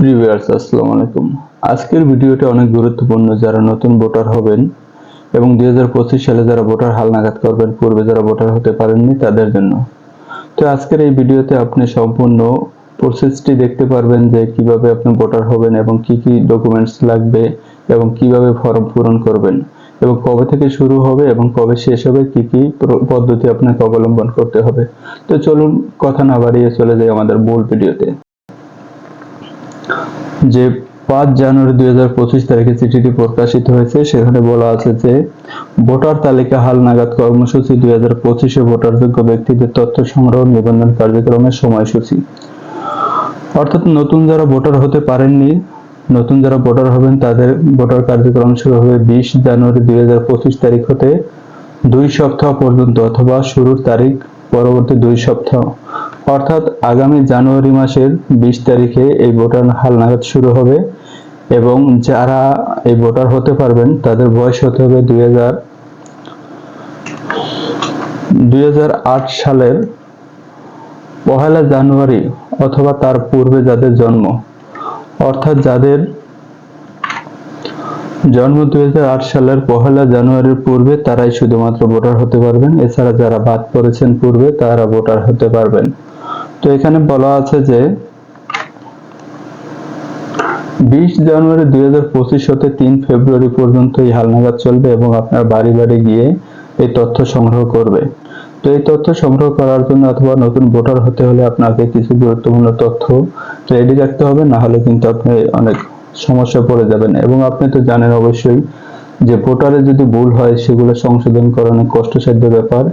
প্রিভিয়ার্স আসসালামু আলাইকুম। আজকের ভিডিওটা অনেক গুরুত্বপূর্ণ। যারা নতুন ভোটার হবেন এবং দুই হাজার পঁচিশ সালে যারা ভোটার হালনাগাদ করবেন, পূর্বে যারা ভোটার হতে পারেননি, তাদের জন্য। তো আজকের এই ভিডিওতে আপনি সম্পূর্ণ প্রসেসটি দেখতে পারবেন যে কীভাবে আপনি ভোটার হবেন এবং কি কি ডকুমেন্টস লাগবে এবং কীভাবে ফর্ম পূরণ করবেন এবং কবে থেকে শুরু হবে এবং কবে শেষ হবে, কি কি পদ্ধতি আপনাকে অবলম্বন করতে হবে। তো চলুন, কথা না বাড়িয়ে চলে যাই আমাদের মূল ভিডিওতে। যে পাঁচ জানুয়ারি দুই হাজার পঁচিশ তারিখে চিঠিটি প্রকাশিত হয়েছে, সেখানে বলা আছে যে ভোটার তালিকা হালনাগাদ কর্মসূচি দুই হাজার পঁচিশে ভোটারযোগ্য ব্যক্তিদের তথ্য সংগ্রহ নিবন্ধন কার্যক্রমের সময়সূচি। অর্থাৎ নতুন যারা ভোটার হতে পারেননি, নতুন যারা ভোটার হবেন, তাদের ভোটার কার্যক্রম শুরু হবে বিশ জানুয়ারি দুই হাজার পঁচিশ তারিখ হতে দুই সপ্তাহ পর্যন্ত অথবা শুরুর তারিখ পরবর্তী দুই সপ্তাহ। অর্থাৎ আগামী জানুয়ারি মাসের বিশ তারিখে এই ভোটার হালনাগাদ শুরু হবে এবং যারা এই ভোটার হতে পারবেন, তাদের বয়স হতে হবে দুই হাজার দুই সালের পহেলা জানুয়ারি অথবা তার পূর্বে যাদের জন্ম। অর্থাৎ যাদের জন্ম দুই হাজার আট সালের পহেলা জানুয়ারির পূর্বে, তারাই শুধুমাত্র ভোটার হতে পারবেন। এছাড়া যারা বাদ পড়েছেন পূর্বে, তারা ভোটার হতে পারবেন। তো এখানে বলা আছে যে বিশ জানুয়ারি দুই হাজার পঁচিশ হতে তিন ফেব্রুয়ারি পর্যন্ত এই হালনাগাদ চলবে এবং আপনার বাড়ি বাড়ি গিয়ে এই তথ্য সংগ্রহ করবে। তো এই তথ্য সংগ্রহ করার জন্য অথবা নতুন ভোটার হতে হলে আপনাকে কিছু গুরুত্বপূর্ণ তথ্য রেডি রাখতে হবে না হলে কিন্তু আপনি অনেক সমস্যা পড়ে যাবেন। এবং আপনি তো জানেন অবশ্যই যে ভোটারে যদি ভুল হয়, সেগুলো সংশোধন করা অনেক কষ্টসাধ্য ব্যাপার।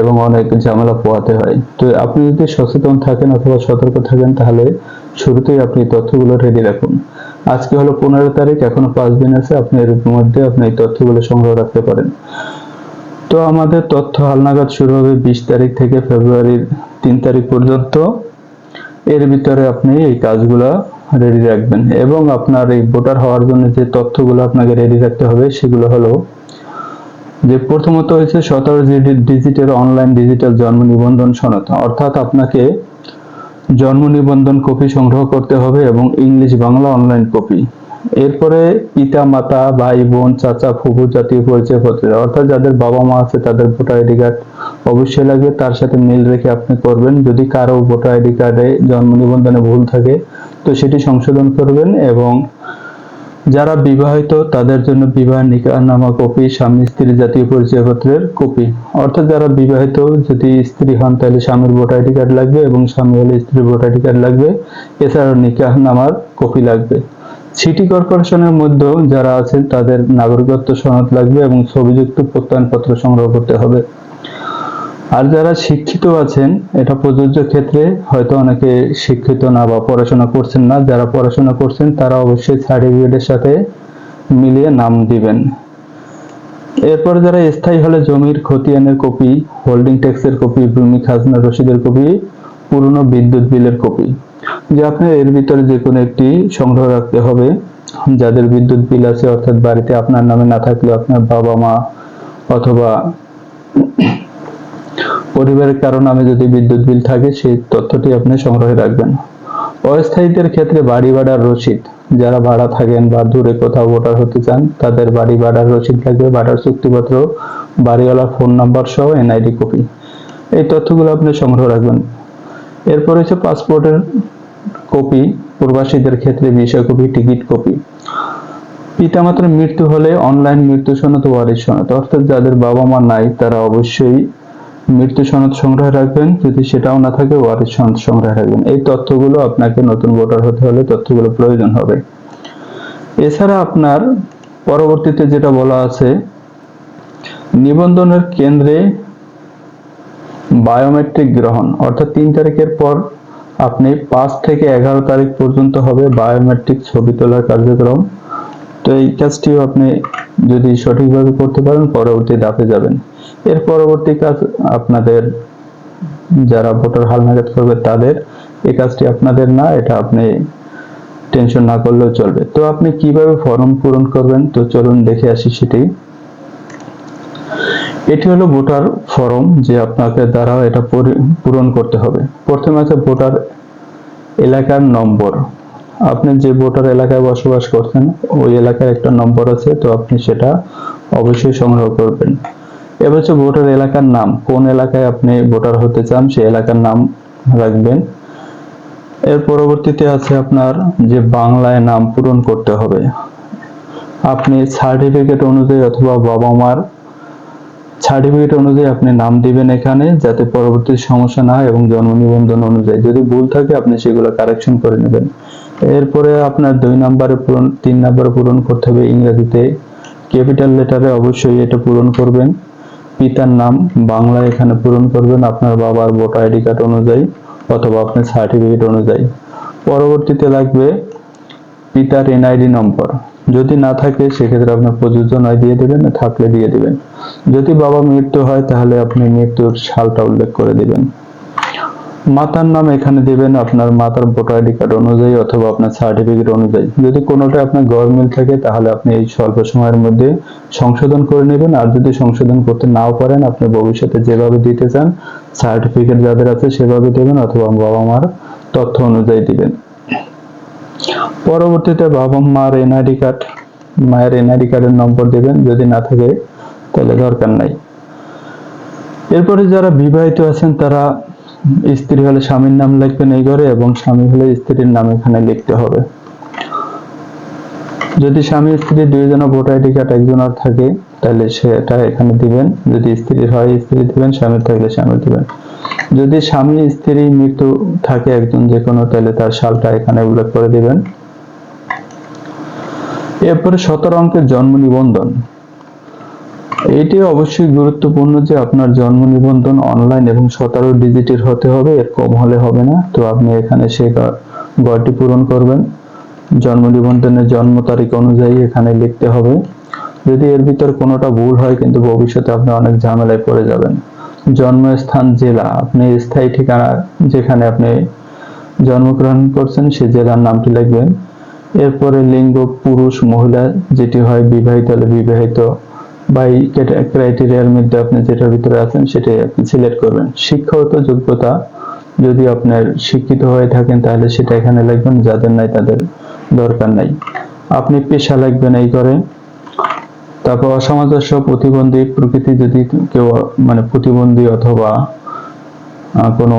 এবং অনেক ঝামেলা পোয়াতে হয়। তো আপনি যদি সচেতন থাকেন অথবা সতর্ক থাকেন, তাহলে শুরুতেই আপনি তথ্যগুলো রেডি রাখুন। আজকে হলো পনেরো তারিখ, এখনও পাঁচ দিন আছে, আপনি এর মধ্যে আপনি তথ্যগুলো সংগ্রহ রাখতে পারেন। তো আমাদের তথ্য হালনাগাদ শুরু হবে বিশ তারিখ থেকে ফেব্রুয়ারির তিন তারিখ পর্যন্ত। এর ভিতরে আপনি এই কাজগুলো রেডি রাখবেন। এবং আপনার এই ভোটার হওয়ার জন্য যে তথ্যগুলো আপনাকে রেডি রাখতে হবে, সেগুলো হলো যে প্রথমত হয়েছে সতেরো ডিজিটের অনলাইন ডিজিটাল জন্ম নিবন্ধন সনদ। অর্থাৎ আপনাকে জন্ম নিবন্ধন কপি সংগ্রহ করতে হবে এবং ইংলিশ বাংলা অনলাইন কপি এরপরে পিতা মাতা ভাই বোন চাচা ফুফু জাতীয় পরিচয়পত্র অর্থাৎ যাদের বাবা মা আছে তাদের ভোটার আইডি কার্ড অবশ্যই লাগবে। তার সাথে মিল রেখে আপনি করবেন। যদি কারও ভোটার আইডি কার্ডে জন্ম নিবন্ধনে ভুল থাকে, তো সেটি সংশোধন করবেন এবং যারা বিবাহিত, তাদের জন্য বিবাহ নিকাহনামা কপি স্বামী স্ত্রী জাতীয় পরিচয়পত্রের কপি। অর্থাৎ যারা বিবাহিত, যদি স্ত্রী হন, তাহলে স্বামীর ভোটার আইডি কার্ড লাগবে এবং স্বামী হলে স্ত্রীর ভোটার আইডি কার্ড লাগবে। এছাড়াও নিকাহনামার কপি লাগবে। সিটি কর্পোরেশনের মধ্যে যারা আছেন, তাদের নাগরিকত্ব সনদ লাগবে এবং ছবিযুক্ত প্রত্যয়নপত্র সংগ্রহ করতে হবে। আর যারা শিক্ষিত আছেন, এটা প্রযোজ্য ক্ষেত্রে হয়তো অনেকে শিক্ষিত না বা পড়াশোনা করছেন না। যারা পড়াশোনা করছেন, তারা অবশ্যই সার্টিফিকেটের সাথে মিলিয়ে নাম দিবেন। এরপর যারা স্থায়ী হলে জমির খতিয়ানের কপি হোল্ডিং ট্যাক্সের কপি, ভূমি খাজনা রসিদের কপি, পুরনো বিদ্যুৎ বিলের কপি। যে আপনার এর ভিতরে যে কোনো একটি সংগ্রহ রাখতে হবে। যাদের বিদ্যুৎ বিল আছে, অর্থাৎ বাড়িতে আপনার নামে না থাকলে আপনার বাবা মা অথবা পরিবারের কারও নামে যদি বিদ্যুৎ বিল থাকে, সেই তথ্যটি আপনি সংগ্রহে রাখবেন। অস্থায়ীদের ক্ষেত্রে বাড়ি ভাড়ার রসিদ। যারা ভাড়া থাকেন বা দূরে কোথাও ভোটার হতে চান, তাদের বাড়ি ভাড়ার রসিদ লাগবে, ভাড়ার চুক্তিপত্র বাড়িওয়ালার ফোন নাম্বার সহ এনআইডি কপি। এই তথ্যগুলো আপনি সংগ্রহ রাখবেন। এরপর হচ্ছে পাসপোর্টের কপি, প্রবাসীদের ক্ষেত্রে ভিসা কপি, টিকিট কপি। পিতামাতার মৃত্যু হলে অনলাইন মৃত্যু সনদ ওয়ারিশ সনদ অর্থাৎ যাদের বাবা মা নাই, তারা অবশ্যই মৃত্যু সনদ সংগ্রহে রাখবেন। যদি সেটাও না থাকে, ওয়ারিশ সনদ সংগ্রহে রাখবেন। এই তথ্যগুলো আপনাকে নতুন ভোটার হতে হলে তথ্যগুলো প্রয়োজন হবে। এছাড়া আপনার পরবর্তীতে যেটা বলা আছে, নিবন্ধনের কেন্দ্রে বায়োমেট্রিক গ্রহণ, অর্থাৎ তিন তারিখের পর আপনি পাঁচ থেকে এগারো তারিখ পর্যন্ত হবে বায়োমেট্রিক ছবি তোলার কার্যক্রম। তো এই কাজটিও আপনি যদি সঠিকভাবে করতে পারেন, পরবর্তী ধাপে যাবেন। এর পরবর্তী কাজ আপনাদের, যারা ভোটার হালনাগাদ করবে, তাদের এই কাজটি আপনাদের না, এটা আপনি টেনশন না করলেও চলবে। তো আপনি কীভাবে ফর্ম পূরণ করবেন? তো চলুন দেখে আসি সেটি। এটি হলো ভোটার ফর্ম, যে আপনাকে দ্বারা এটা পরি- পূরণ করতে হবে। প্রথমে আছে ভোটার এলাকার নম্বর। আপনি যে ভোটার এলাকায় বসবাস করছেন, ওই এলাকার একটা নম্বর আছে, তো আপনি সেটা অবশ্যই সংগ্রহ করবেন। এবার হচ্ছে ভোটার এলাকার নাম, কোন এলাকায় আপনি ভোটার হতে চান সেই এলাকার নাম রাখবেন। এর পরবর্তীতে আছে আপনার যে বাংলায় নাম পূরণ করতে হবে। আপনি সার্টিফিকেট অনুযায়ী অথবা বাবা মার সার্টিফিকেট অনুযায়ী আপনি নাম দিবেন এখানে, যাতে পরবর্তী সমস্যা না হয় এবং জন্ম নিবন্ধন অনুযায়ী। যদি ভুল থাকে, আপনি সেগুলো কারেকশন করে নেবেন। এরপরে আপনার দুই নম্বরে পূরণ, তিন নম্বরে পূরণ করতে হবে ইংরেজিতে। ক্যাপিটাল লেটারে অবশ্যই এটা পূরণ করবেন। পিতার নাম বাংলায় এখানে পূরণ করবেন আপনার বাবার ভোটার আইডি কার্ড অনুযায়ী অথবা আপনার সার্টিফিকেট অনুযায়ী। পরবর্তীতে লাগবে পিতার এনআইডি নম্বর। যদি না থাকে, সেক্ষেত্রে আপনার প্রযোজ্য নয়, দিয়ে দেবেন, থাকলে দিয়ে দেবেন। যদি বাবা মৃত্যু হয়, তাহলে আপনি মৃত্যুর সালটা উল্লেখ করে দিবেন। মাতার নাম এখানে দিবেন আপনার মাতার ভোটার আইডি কার্ড অনুযায়ী অথবা আপনার সার্টিফিকেট অনুযায়ী। যদি কোনোটা আপনার গভর্নমেন্ট থাকে, তাহলে আপনি এই স্বল্প সময়ের মধ্যে সংশোধন করে নেবেন। আর যদি সংশোধন করতে নাও পারেন, আপনি ভবিষ্যতে যেভাবে দিতে চান, সার্টিফিকেট যাদের আছে সেভাবে দেবেন অথবা বাবা মার তথ্য অনুযায়ী দিবেন। পরবর্তীতে বাবা মার এনআইডি কার্ড, মায়ের এনআইডি কার্ডের নম্বর দিবেন। যদি না থাকে, তাহলে দরকার নাই। এরপরে যারা বিবাহিত আছেন, তারা স্ত্রী হলে স্বামীর নাম লিখবেন এই ঘরে এবং স্বামী হলে স্ত্রীর নাম এখানে লিখতে হবে। যদি স্বামী স্ত্রী দুইজনের ভোটার আইডি কার্ড একজনের থাকে, তাহলে সেটা এখানে দিবেন। যদি স্ত্রীর হয়, স্ত্রী দিবেন স্বামীর থাকলে স্বামী দিবেন। যদি স্বামী, স্ত্রী মৃত্যু থাকে একজন যে কোনো তাহলে তার সালটা এখানে উল্লেখ করে দিবেন। এরপরে সতেরো অঙ্কের জন্ম নিবন্ধন। এটি অবশ্যই গুরুত্বপূর্ণ যে আপনার জন্ম নিবন্ধন অনলাইন এবং সতেরো ডিজিটের হতে হবে, এর কম হলে হবে না। তো আপনি এখানে সেই গড়টি পূরণ করবেন। জন্ম নিবন্ধনের জন্ম তারিখ অনুযায়ী এখানে লিখতে হবে। যদি এর ভিতর কোনোটা ভুল হয়, কিন্তু ভবিষ্যতে আপনি অনেক ঝামেলায় পড়ে যাবেন। জন্মস্থান, জেলা, আপনি স্থায়ী ঠিকানা যেখানে আপনি জন্মগ্রহণ করছেন সেই জেলার নামটি লিখবেন। এরপরে লিঙ্গ, পুরুষ, মহিলা, যেটি হয় বিবাহিত হলে বিবাহিত বা এই ক্রাইটেরিয়ার মধ্যে আপনি যেটার ভিতরে আছেন, সেটাই আপনি সিলেক্ট করবেন। শিক্ষাগত যোগ্যতা যদি আপনার শিক্ষিত হয়ে থাকেন, তাহলে সেটা এখানে লিখবেন, যাদের নাই তাদের দরকার নাই। আপনি পেশা লাগবেন এই করে তারপর অসামঞ্জস্য, প্রতিবন্ধী প্রকৃতি যদি কেউ মানে প্রতিবন্ধী অথবা কোনো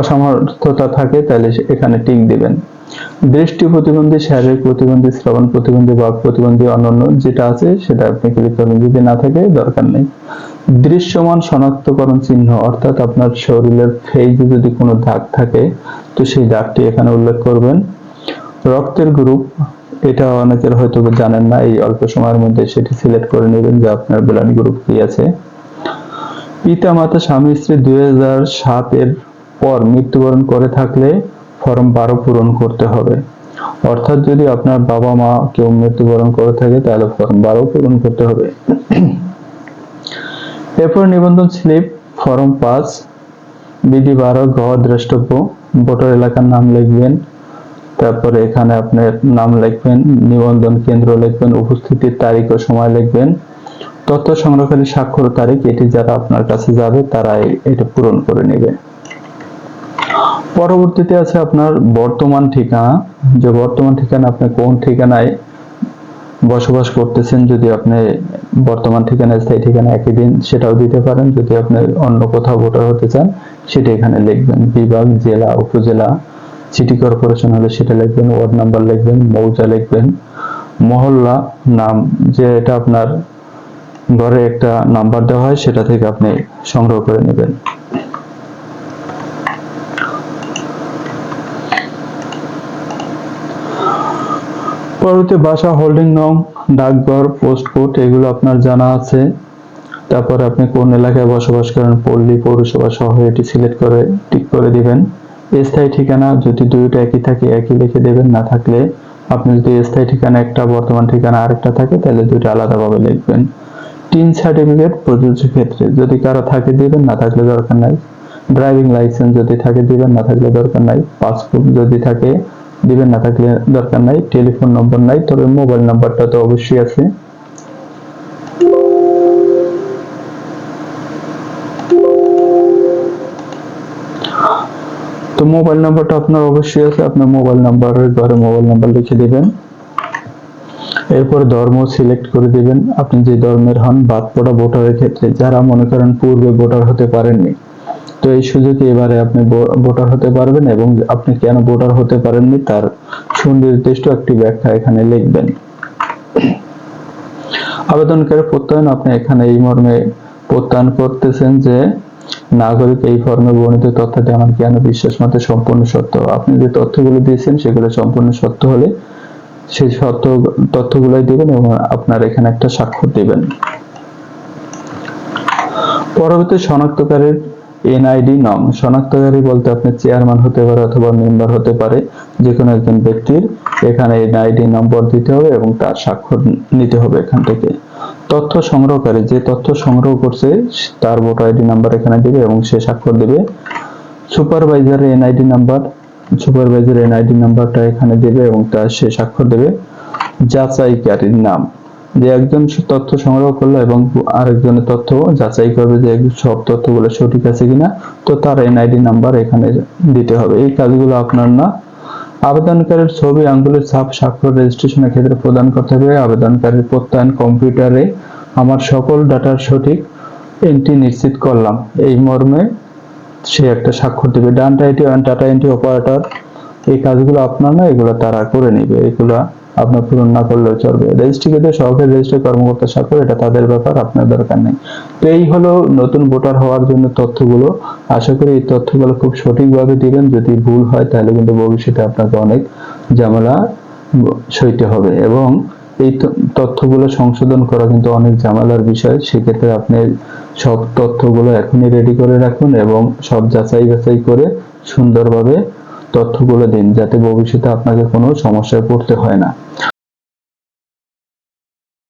অসামর্থতা থাকে, তাহলে এখানে টিক দিবেন। দৃষ্টি প্রতিবন্ধী, শারীরিক প্রতিবন্ধী, শ্রবণ প্রতিবন্ধী বাক প্রতিবন্ধী, অন্যান্য যেটা আছে সেটা আপনি ক্লিক করবেন যদি না থাকে, দরকার নেই। দৃশ্যমান শনাক্তকরণ চিহ্ন, অর্থাৎ আপনার শরীরের ফেজে যদি কোনো দাগ থাকে, তো সেই দাগটি এখানে উল্লেখ করবেন। রক্তের গ্রুপ এটা অনেকের হয়তো জানেন না, এই অল্প সময়ের মধ্যে সেটি সিলেক্ট করে নেবেন যে আপনার ব্লাড গ্রুপ কি আছে। পিতা মাতা স্বামী, স্ত্রী দুই হাজার সাতের পর মৃত্যুবরণ করে থাকলে ফর্ম বারো পূরণ করতে হবে। অর্থাৎ যদি আপনার বাবা মা কেউ মৃত্যুবরণ করে থাকে, তাহলে ফর্ম বারো পূরণ করতে হবে। এরপর নিবন্ধন স্লিপ, ফর্ম পাঁচ, বিধি বারো গ দ্রষ্টব্য, ভোটার এলাকার নাম লিখবেন। তারপরে এখানে আপনার নাম লিখবেন, নিবন্ধন কেন্দ্র লিখবেন, উপস্থিতির তারিখ ও সময় লিখবেন। তথ্য সংগ্রহকারী স্বাক্ষর তারিখ, এটি যারা আপনার কাছে যাবে তারা এটা পূরণ করে নেবে। পরবর্তীতে আছে আপনার বর্তমান ঠিকানা। যে বর্তমান ঠিকানা আপনি কোন ঠিকানায় বসবাস করতেছেন, যদি আপনি বর্তমান ঠিকানা স্থায়ী ঠিকানা একই দিন সেটাও দিতে পারেন। যদি আপনি অন্য কোথাও ভোটার হতে চান, সেটা এখানে লিখবেন। বিভাগ, জেলা, উপজেলা সিটি কর্পোরেশন হলে সেটা লিখবেন ওয়ার্ড নাম্বার লিখবেন, মৌজা লিখবেন। মহল্লা নাম যে এটা আপনার ঘরে একটা নাম্বার দেওয়া হয়, সেটা থেকে আপনি সংগ্রহ করে নেবেন। পরবর্তী বাসা হোল্ডিং নং ডাকঘর পোস্ট কোড এগুলো আপনার জানা আছে। তারপর আপনি কোন এলাকায় বসবাস করেন, পল্লী, পৌরসভা সহ এটি সিলেক্ট করে টিক করে দিবেন। স্থায়ী ঠিকানা যদি দুইটা একই থাকে, একই লিখে দেবেন, না থাকলে আপনি যদি স্থায়ী ঠিকানা একটা, বর্তমান ঠিকানা আরেকটা থাকে, তাহলে দুইটা আলাদাভাবে লিখবেন। টিন সার্টিফিকেট প্রযোজ্য ক্ষেত্রে, যদি কারও থাকে দিবেন, না থাকলে দরকার নাই। ড্রাইভিং লাইসেন্স যদি থাকে দিবেন, না থাকলে দরকার নাই। পাসপোর্ট যদি থাকে দিবেন না থাকলে দরকার নাই, টেলিফোন নম্বর নাই, তবে মোবাইল নাম্বারটা তো অবশ্যই আছে। তো মোবাইল নাম্বারটা আপনার অবশ্যই আছে, আপনার মোবাইল নাম্বারের ঘরে মোবাইল নাম্বার লিখে দিবেন। এরপর ধর্ম সিলেক্ট করে দিবেন। আপনি যে ধর্মের হন বাদ পড়া ভোটারের ক্ষেত্রে, যারা মনে করেন পূর্বে ভোটার হতে পারেননি এই সুযোগে এবারে আপনি ভোটার হতে পারবেন এবং আপনি কেন ভোটার হতে পারেননি তার সুনির্দিষ্ট একটি ব্যাখ্যা এখানে লিখবেন। আবেদনকারী প্রত্যয়ন, আপনি এখানে এই মর্মে প্রত্যয়ন করতেছেন যে, নাগরিক এই ফর্মে বর্ণিত তথ্যটি আমার জ্ঞান বিশ্বাস মতে সম্পূর্ণ সত্য। আপনি যে তথ্যগুলো দিয়েছেন সেগুলো সম্পূর্ণ সত্য হলে সেই সত্য, তথ্যগুলোই দিবেন এবং আপনার এখানে একটা স্বাক্ষর দিবেন। পরবর্তী শনাক্তকারীর এনআইডি নম। শনাক্তকারী বলতে আপনি চেয়ারম্যান হতে পারে অথবা মেম্বার হতে পারে যে কোনো একজন ব্যক্তির। এখানে এনআইডি নম্বর দিতে হবে এবং তার স্বাক্ষর নিতে হবে এখান থেকে। তথ্য সংগ্রহকারী, যে তথ্য সংগ্রহ করছে, তার ভোটার আইডি নাম্বার এখানে দিবে এবং সে স্বাক্ষর দিবে। সুপারভাইজারের এনআইডি নাম্বার সুপারভাইজার এনআইডি নাম্বারটা এখানে দেবে এবং তার সে স্বাক্ষর দেবে। যাচাইকারীর নাম। যে একজন তথ্য সংগ্রহ করল এবং আরেকজনের তথ্য যাচাই করবে যে সব তথ্যগুলো সঠিক আছে কিনা, তো তার এনআইডি নাম্বার এখানে দিতে হবে। এই কাজগুলো আপনার না। আবেদনকারীর ছবি, আঙ্গুলের ছাপ, স্বাক্ষর রেজিস্ট্রেশনের ক্ষেত্রে প্রদান করতে হবে। আবেদনকারীর প্রত্যয়ন কম্পিউটারে আমার সকল ডাটার সঠিক এন্ট্রি নিশ্চিত করলাম। এই মর্মে সে একটা স্বাক্ষর দিবে। এন্ট্রি ডাটা এন্ট্রি অপারেটর এই কাজগুলো আপনার না, এগুলো তারা করে নেবে। এগুলো আপনার পূরণ না করলেও চলবে। রেজিস্ট্রিতে সহকারী রেজিস্ট্রি কর্মকর্তা স্বাক্ষর এটা তাদের ব্যাপার, আপনার দরকার নেই। তো এই হলো নতুন ভোটার হওয়ার জন্য তথ্যগুলো। আশা করি এই তথ্যগুলো খুব সঠিকভাবে দিবেন। যদি ভুল হয়, তাহলে কিন্তু ভবিষ্যতে আপনাকে অনেক ঝামেলা সইতে হবে। এবং এই তথ্যগুলো সংশোধন করা কিন্তু অনেক ঝামেলার বিষয়। সেক্ষেত্রে আপনি সব তথ্যগুলো এখনই রেডি করে রাখুন এবং সব যাচাই বাছাই করে সুন্দরভাবে তথ্যগুলো দিন যাতে ভবিষ্যতে আপনাকে কোনো সমস্যায় পড়তে হয় না।